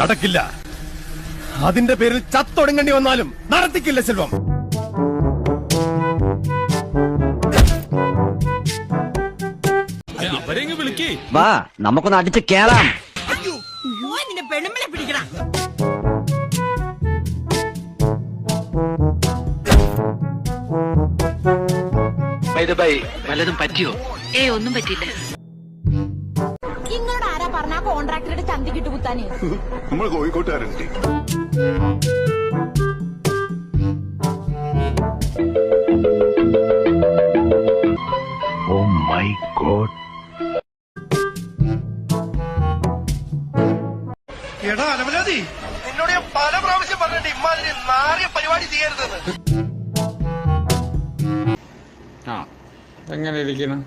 നടക്കില്ല. അതിന്റെ പേരിൽ ചത്തൊടുങ്ങേണ്ടി വന്നാലും നടത്തിക്കില്ല സെൽവം. അവരെങ്ങ് വിളിക്കേ? വാ നമുക്കൊന്ന് അടിച്ച് കേറാം. പെണ്ണുമ്പളെ പിടിക്കണം വല്ലതും പറ്റിയോ? ഏ ഒന്നും പറ്റിയില്ല. പറഞ്ഞ കോൺട്രാക്ടറുടെ ചന്തി കുത്താന്. നമ്മൾ കോഴിക്കോട്ടുകാരുണ്ട്. എടാ അലമലാതി നിന്നോട് ഞാൻ പല പ്രാവശ്യം പറഞ്ഞിട്ട് ഇമ്മാതിരി നാറിയ പരിപാടി ചെയ്യരുതെന്ന്. ആ എങ്ങനെ ഇരിക്കണം